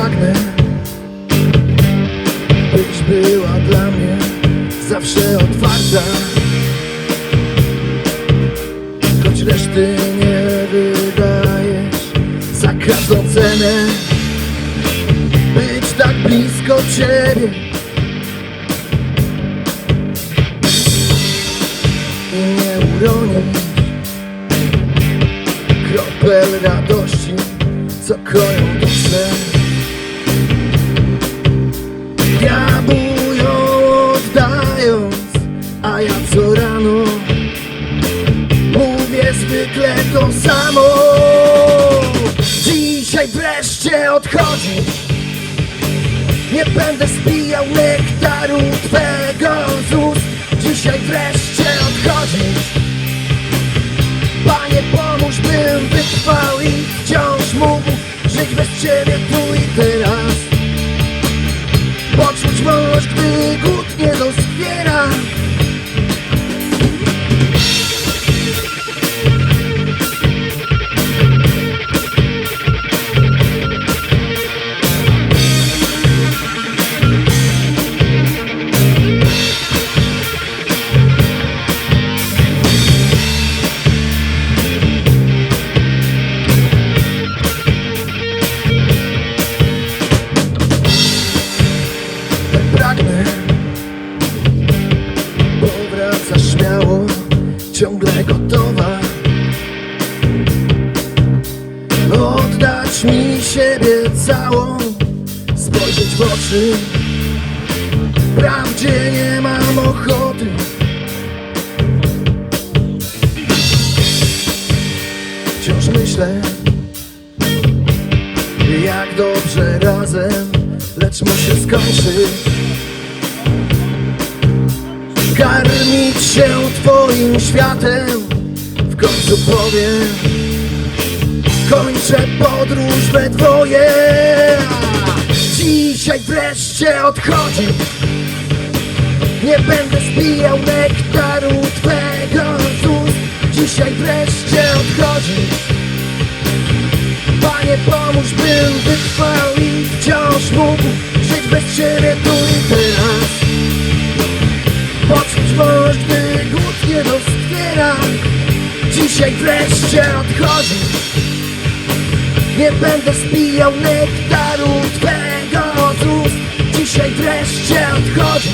pragnę Byś była dla mnie zawsze otwarta. Choć reszty nie wydajesz za każdą cenę Być tak blisko ciebie. I nie uronić kropel radości, co koją zwykle to samo. Dzisiaj wreszcie odchodzisz, nie będę spijał nektaru twego z ust. Pragnę. Powracasz śmiało, ciągle gotowa. Oddać mi siebie całą Spojrzeć w oczy. Wprawdzie nie mam ochoty. Wciąż myślę Jak dobrze razem Lecz muszę skończyć Karmić się twoim światem. W końcu powiem Kończę podróż we dwoje. Dzisiaj wreszcie odchodzi. Nie będę spijał nektaru twego z ust. Dzisiaj wreszcie odchodzi. Panie pomóż bym wytrwał i wciąż mógł Żyć bez Ciebie tu i teraz Dzisiaj wreszcie odchodzi. Nie będę spijał nektaru Twego z Dzisiaj wreszcie odchodzi.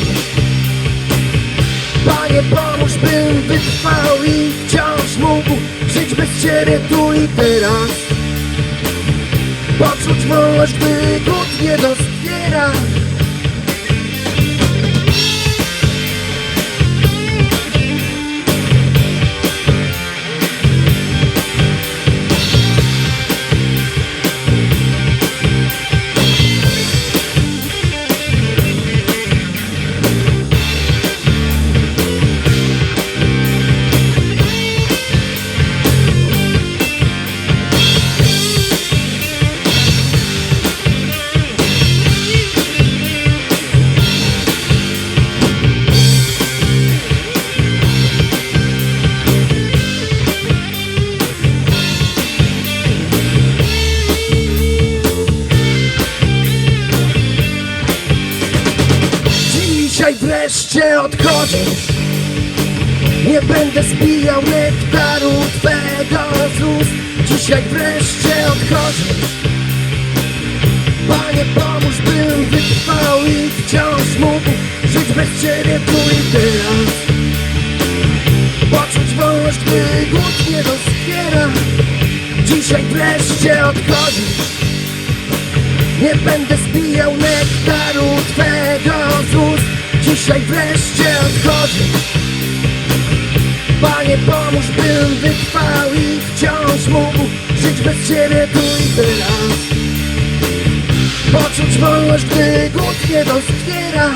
Panie pomóż bym wytrwał i wciąż mógł Żyć bez Ciebie tu i teraz. Poczuć wolność, gdy głód nie doskwiera Dzisiaj wreszcie odchodzisz Nie będę spijał nektaru Twego z ust. Dzisiaj wreszcie odchodzisz Panie pomóż bym wytrwał i wciąż mógł Żyć bez Ciebie tu i teraz. Poczuć wolność, gdy głód nie doskwiera Dzisiaj wreszcie odchodzisz nie będę spijał Dzisiaj wreszcie odchodzisz Panie pomóż bym wytrwał i wciąż mógł Żyć bez Ciebie tu i teraz. Poczuć wolność, gdy głód nie doskwiera